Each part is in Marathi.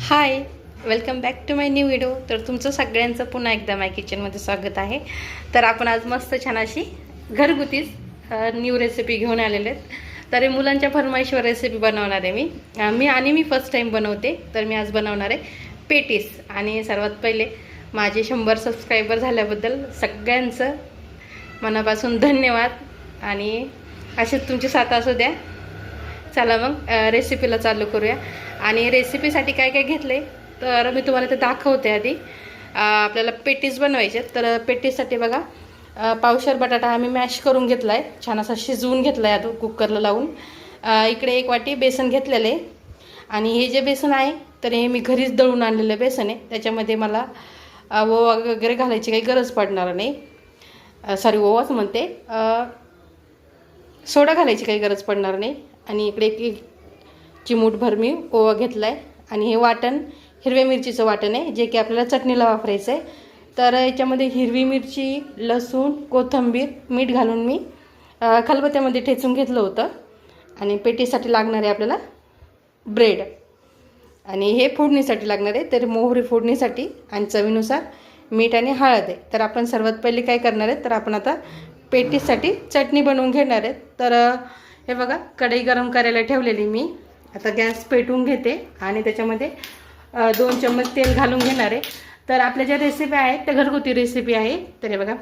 Hi welcome back to my new video तर तुमचं सगळ्यांचं पुन्हा एकदा माय किचनमध्ये स्वागत आहे. तर आपण आज मस्त छान अशी घरगुतीच न्यू रेसिपी घेऊन आलेले आहेत. तर हे मुलांच्या फरमाईशवर रेसिपी बनवणार आहे मी. मी आणि मी फर्स्ट टाईम बनवते तर मी आज बनवणार आहे पेटीस. आणि सर्वात पहिले माझे शंभर सबस्क्रायबर झाल्याबद्दल सगळ्यांचं मनापासून धन्यवाद. आणि असेच तुमची साथ असू द्या. चला मग रेसिपीला चालू करूया. आणि रेसिपीसाठी काय काय घेतलं आहे तर मी तुम्हाला ते दाखवते आधी. आपल्याला पेटीस बनवायचे आहेत. तर पेटीससाठी बघा पावशर बटाटा आम्ही मॅश करून घेतला आहे छान असा शिजवून घेतला आहे आता कुकरला लावून. इकडे एक वाटी बेसन घेतलेलं आहे. आणि हे जे बेसन आहे तर हे मी घरीच दळून आणलेलं बेसन आहे. त्याच्यामध्ये मला ओवा वगैरे घालायची काही गरज पडणार नाही. सॉरी ओवाच म्हणते. सोडा घालायची काही गरज पडणार नाही. आणि इकडे एक चिमूटभर मी ओवा घेतला आहे आणि हे वाटण हिरव्या मिरचीचं वाटण आहे जे की आपल्याला चटणीला वापरायचं आहे तर याच्यामध्ये हिरवी मिरची लसूण कोथिंबीर मीठ घालून मी खलबत्यामध्ये खलबत्त्यामध्ये ठेचून घेतलं होतं. आणि पेटीसाठी लागणार आहे आपल्याला ब्रेड. आणि हे फोडणीसाठी लागणार आहे तर मोहरी फोडणीसाठी आणि चवीनुसार मीठ आणि हळद आहे. तर आपण सर्वात पहिले काय करणार आहे तर आपण आता पेटीसाठी चटणी बनवून घेणार आहेत तर हे बघा कढई गरम करायला ठेवलेली मी. आता गॅस पेटवून घेते आणि त्याच्यामध्ये दोन चम्मच तेल घालून घेणार आहे. तर आपल्या ज्या रेसिपी आहेत त्या घरगुती रेसिपी आहे. तर हे बघा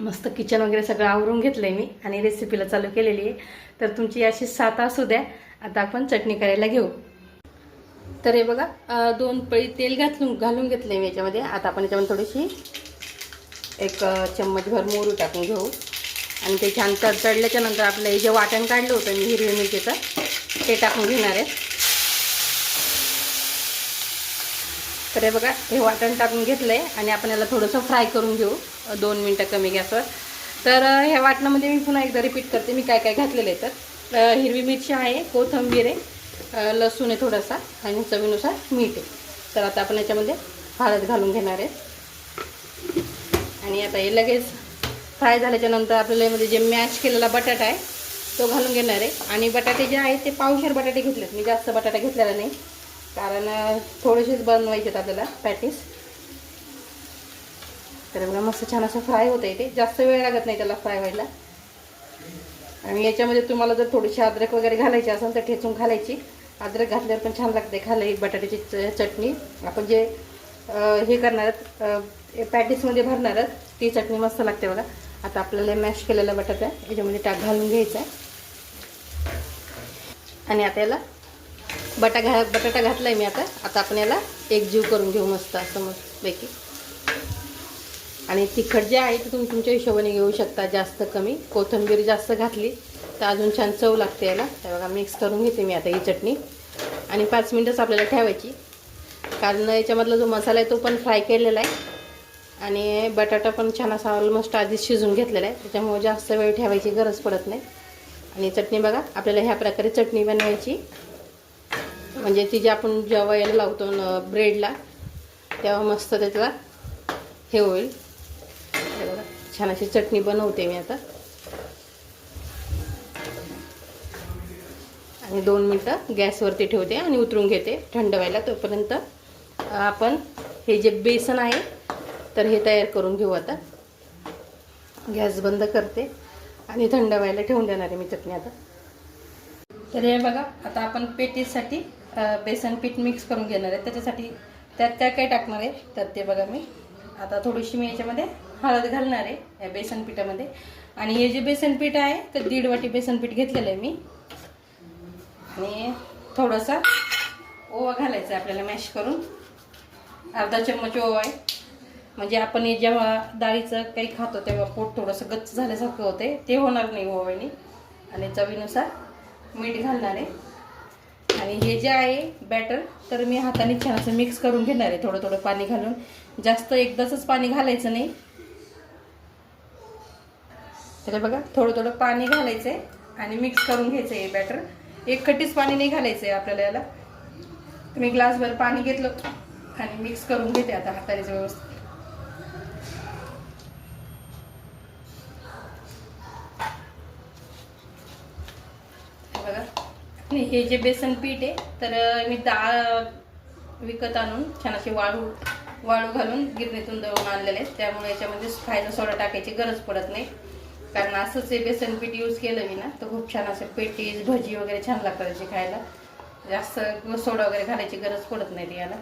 मस्त किचन वगैरे सगळं आवरून घेतलं आहे मी आणि रेसिपीला चालू केलेली आहे. तर तुमची अशी सात असू द्या. आता आपण चटणी करायला घेऊ. तर हे बघा दोन पळी तेल घातलून घालून घेतलं आहे मी याच्यामध्ये. आता आपण याच्यामध्ये थोडीशी एक चम्मचभर मोरू टाकून घेऊ. आणि ते छान तडतडल्याच्या नंतर आपलं हे जे वाटण काढलं होतं मी हिरवी मिरचीचं ते टाकून घेणार आहे. तर हे बघा हे वाटण टाकून घेतलं आहे आणि आपण याला थोडंसं फ्राय करून घेऊ. दोन मिनटं कमी गॅसवर. तर अ, ह्या वाटणामध्ये मी पुन्हा एकदा रिपीट करते. मी काय काय घातलेलं आहे तर. हिरवी मिरची आहे कोथिंबीर आहे लसूण आहे थोडासा आणि चवीनुसार मीठ आहे. तर आता आपण याच्यामध्ये हळद घालून घेणार आहे. आणि आता हे लगेच फ्राय झाल्याच्यानंतर आपल्याला यामध्ये जे मॅश केलेला बटाटा आहे तो घालून घेणार आहे. आणि बटाटे जे आहेत ते पावशेर बटाटे घेतलेत. मी जास्त बटाटा घेतलेला नाही. कारण थोडेसेच बनवायचे आहेत आपल्याला पॅटीस तर बघा मस्त छान असं फ्राय होतं आहे ते. जास्त वेळ लागत नाही त्याला फ्राय व्हायला. आणि याच्यामध्ये तुम्हाला जर थोडीशी अद्रक वगैरे घालायची असेल तर ठेचून घालायची. अद्रक घातल्यावर पण छान लागते खायला ही बटाट्याची च- चटणी. आपण जे हे करणार आहेत पॅटीसमध्ये भरणार आहेत ती चटणी मस्त लागते बघा. आता आपल्याला मॅश केलेला बटाटा याच्यामध्ये टाक घालून घ्यायचा आहे. आणि आता याला बटा घा बटाटा घातला आहे मी आता. आता आपण याला एकजीव करून घेऊ मस्त असं मस्तपैकी आणि तिखट जे आहे ते तुम्ही तुमच्या हिशोबाने घेऊ शकता जास्त कमी. कोथिंबीर जास्त घातली तर अजून छान चव लागते याला. हे बघा मिक्स करून घेते मी आता ही चटणी. आणि पाच मिनटंच आपल्याला ठेवायची. कारण याच्यामधला जो मसाला आहे तो पण फ्राय केलेला आहे. आणि बटाटा पण छान असा ऑलमोस्ट आधीच शिजून घेतलेला आहे. त्याच्यामुळे जास्त वेळ ठेवायची गरज पडत नाही. आणि चटणी बघा आपल्याला ह्या प्रकारे चटणी बनवायची. म्हणजे ती जी आपण जेव्हा याला लावतो ब्रेडला तेव्हा मस्त त्याचा हे होईल. बघा छान अशी चटणी बनवते मी आता. आणि दोन मिनटं गॅसवरती ठेवते आणि उतरून घेते थंड व्हायला तोपर्यंत. आपण हे जे बेसन आहे तर हे तयार करून घेऊ आता. गॅस बंद करते. आणि थंड व्हायला ठेवून देणार आहे मी चटणी आता. तर हे बघा आता आपण पेटीसाठी बेसन पीठ मिक्स करून घेणार आहे. त्याच्यासाठी त्यात काय काय टाकणार आहे? तर ते बघा मी. आता थोडीशी मी याच्यामध्ये हळद घालणार आहे या बेसन पिठामध्ये. आणि हे जे बेसन पीठ आहे तर दीड वाटी बेसन पीठ घेतलेलं आहे मी. आणि थोडासा ओवा घालायचा आहे आपल्याला मॅश करून. अर्धा चम्मच ओवा आहे. म्हणजे आपण हे जेव्हा डाळीचं काही खातो तेव्हा पोट थोडंसं गच्च झाल्यासारखं होते. ते होणार नाही हो ओव्याने आणि चवीनुसार मीठ घालणार आहे. आणि हे जे आहे बॅटर तर मी हाताने छान असं मिक्स करून घेणार आहे. थोडं थोडं पाणी घालून. जास्त एकदाच पाणी घालायचं नाही. तर बघा थोडं थोडं पाणी घालायचं आहे आणि मिक्स करून घ्यायचं आहे बॅटर एक खट्टीच पाणी नाही घालायचं आहे आपल्याला याला. मी ग्लासभर पाणी घेतलं आणि मिक्स करून घेते आता हातानेच व्यवस्थित. हे हे जे बेसन पीठ आहे तर मी डाळ विकत आणून छान असे वाळू वाळू घालून गिरणीतून दळून आणलेले आहेत. त्यामुळे याच्यामध्ये खायला सोडा टाकायची गरज पडत नाही. कारण असंच हे बेसन पीठ यूज केलं मी ना तर खूप छान असे पेटीज भजी वगैरे छान लागतात त्याची खायला. जास्त सोडा वगैरे घालायची गरज पडत नाही याला.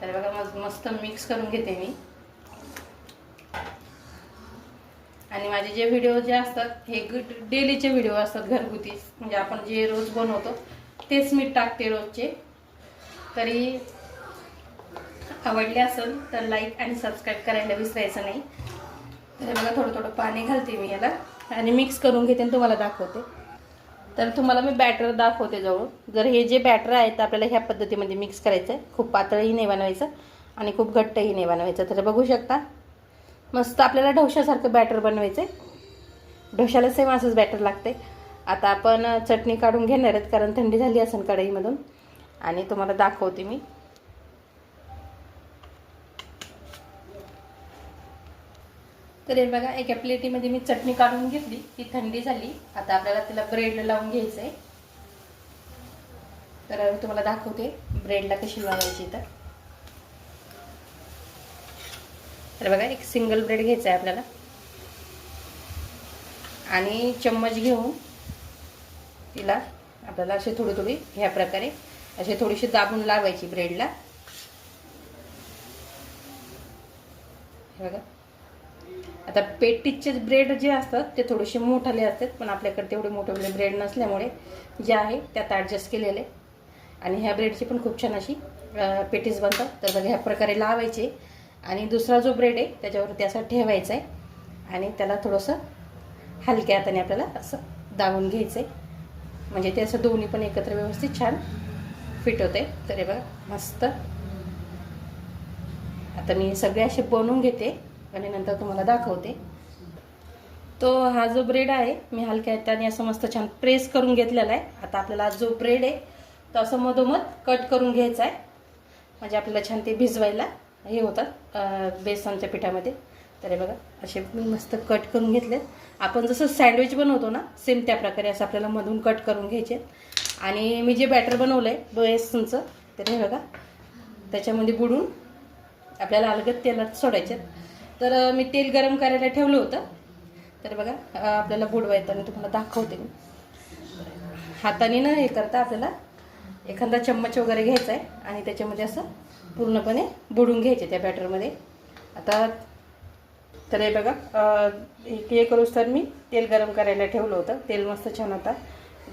तर बघा मस्त मिक्स करून घेते मी. आणि माझे जे व्हिडिओ जे असतात हे डेलीचे व्हिडिओ असतात घरगुती. म्हणजे आपण जे रोज बनवतो तेच मी टाकते रोजचे. तरी आवडले असेल तर लाईक आणि सबस्क्राईब करायला विसरायचं नाही. तर बघा थोडं थोडं पाणी घालते मी याला. आणि मिक्स करून घेते आणि तुम्हाला दाखवते. तर तुम्हाला मी बॅटर दाखवते जवळ जर हे जे बॅटर आहे तर आपल्याला ह्या पद्धतीमध्ये मिक्स करायचं आहे खूप पातळही नाही बनवायचं आणि खूप घट्टही नाही बनवायचं. तर बघू शकता. मस्त आपल्याला ढोशासारखं बॅटर बनवायचं आहे ढोशाला सेम असंच बॅटर लागते आता आपण चटणी काढून घेणार आहेत कारण थंडी झाली असेल कढईमधून. आणि तुम्हाला दाखवते मी. तर हे बघा एका प्लेटीमध्ये मी चटणी काढून घेतली. ती थंडी झाली. आता आपल्याला तिला ब्रेड लावून घ्यायचं आहे तर मी तुम्हाला दाखवते ब्रेडला कशी लावायची तर. तर बघा एक सिंगल ब्रेड घ्यायचा आहे आपल्याला. आणि चम्मच घेऊन तिला आपल्याला असे थोडी थोडी ह्या प्रकारे असे थोडीशी दाबून लावायची ब्रेडला हे बघा. आता पेटीचे ब्रेड जे असतात ते थोडेसे मोठाले असतात पण आपल्याकडे तेवढे मोठे मोठे ब्रेड नसल्यामुळे जे आहे त्यात ॲडजस्ट केलेले. आणि ह्या ब्रेडची पण खूप छान अशी पेटीस बनतात. तर बघा ह्या प्रकारे लावायचे. आणि दुसरा जो ब्रेड आहे त्याच्यावरती असा ठेवायचा आहे आणि त्याला थोडंसं हलक्या हाताने आपल्याला असं दाबून घ्यायचं आहे म्हणजे ते असं दोन्ही पण एकत्र व्यवस्थित छान फिट होते तर हे बघा मस्त. आता मी सगळे असे बनवून घेते आणि नंतर तुम्हाला दाखवते. तो हा जो ब्रेड आहे मी हलक्या हाताने असं मस्त छान प्रेस करून घेतलेला आहे. आता आपल्याला जो ब्रेड आहे तो असं मधोमध कट करून घ्यायचा आहे. म्हणजे आपल्याला छान ते भिजवायला हे होतात बेसनच्या पिठामध्ये. तर हे बघा असे मी मस्त कट करून घेतले आपण जसं सँडविच बनवतो ना सेम त्या प्रकारे असं आपल्याला मधून कट करून घ्यायचे. आणि मी जे बॅटर बनवलं आहे बेसनचं तर हे बघा त्याच्यामध्ये बुडून आपल्याला अलगद तेलात सोडायचे. तर मी तेल गरम करायला ठेवलं होतं. तर बघा आपल्याला बुडवायचं मी तुम्हाला दाखवते मी. हाताने ना हे करता आपल्याला एखादा चम्मच वगैरे घ्यायचा आहे आणि त्याच्यामध्ये असं पूर्णपणे बुडून घ्यायचे त्या बॅटरमध्ये. आता तर हे बघा हे करूच तर मी तेल गरम करायला ठेवलं होतं. तेल मस्त छान आता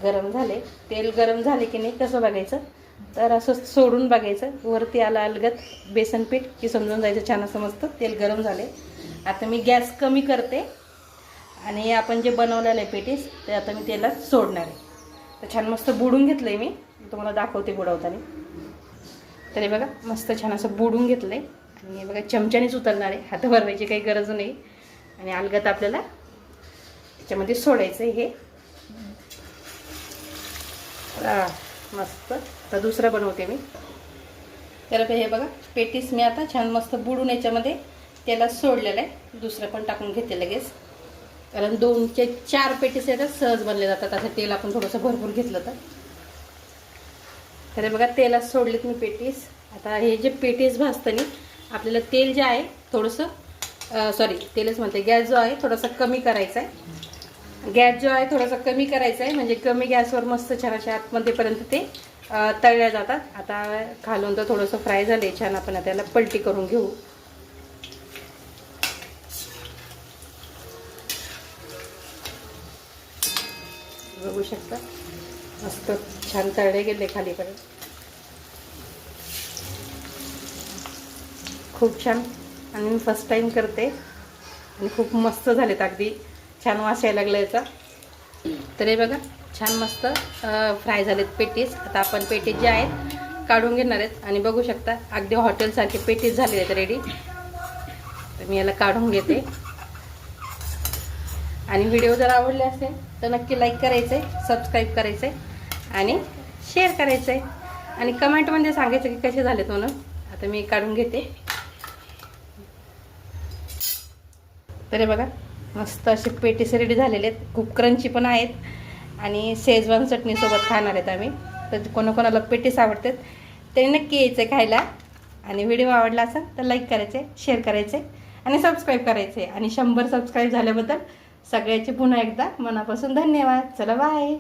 गरम झाले. तेल गरम झाले की नाही कसं बघायचं? तर असं सोडून बघायचं. वरती आला अलगत बेसन पीठ की समजून जायचं छान असं मस्त तेल गरम झाले. आता मी गॅस कमी करते आणि आपण जे बनवलेलं आहे पेटीस ते आता मी तेलात सोडणार आहे. तर छान मस्त बुडून घेतलं आहे मी तुम्हाला दाखवते बुडवताना. तर हे बघा मस्त छान असं बुडून घेतलं आहे आणि हे बघा चमच्यानेच उतरणार आहे. हात भरवायची काही गरज नाही. आणि अलगत आपल्याला त्याच्यामध्ये सोडायचं आहे हे मस्त. तर दुसरं बनवते मी. तर हे बघा पेटीस मी आता छान मस्त बुडून याच्यामध्ये त्याला सोडलेलं आहे. दुसरं पण टाकून घेते लगेच. कारण दोनचे चार पेटीस येतात सहज बनले जातात. असं तेल आपण थोडंसं भरपूर घेतलं तर. तर बघा तेलात सोडलेत मी पेटीस. आता हे जे पेटीस भाजताना आपल्याला तेल जे आहे थोडंसं सॉरी तेलच म्हणते गॅस जो आहे थोडासा कमी करायचा आहे. गॅस जो आहे थोडासा कमी करायचा आहे म्हणजे कमी गॅसवर मस्त छान अशा आतमध्येपर्यंत ते तळल्या जातात. आता खालून तर थोडंसं फ्राय झाले छान आपण त्याला पलटी करून घेऊ. बघू शकता? मस्त. छान तळले गेले खालीपर्यंत. खूप छान. आणि मी फर्स्ट टाईम करते. आणि खूप मस्त झालेत अगदी. छान वास यायला लागला याचा. तर हे बघा छान मस्त फ्राय झालेत पेटीस. आता आपण पेटीस जे आहेत काढून घेणार आहेत. आणि बघू शकता अगदी हॉटेलसारखे पेटीस झाले आहेत रेडी तर मी याला काढून घेते. आणि व्हिडिओ जर आवडले असेल तर नक्की लाईक करायचं आहे सबस्क्राईब करायचं आहे आणि शेअर करायचं आहे आणि कमेंटमध्ये सांगायचं की कसे झालेत म्हणून. आता मी काढून घेते. तर बघा मस्त असे पेटीस रेडी झालेले आहेत. खूप क्रंची पण आहेत. आणि शेजवान चटणीसोबत खाणार आहेत आम्ही. तर कोणाकोणाला पेटीस आवडतात त्यांनी नक्की यायचं खायला. आणि व्हिडिओ आवडला असेल तर लाईक करायचे शेअर करायचे आणि सबस्क्राईब करायचे आणि शंभर सबस्क्राईब झाल्याबद्दल सगळ्याचे पुन्हा एकदा मनापासून धन्यवाद. चला बाय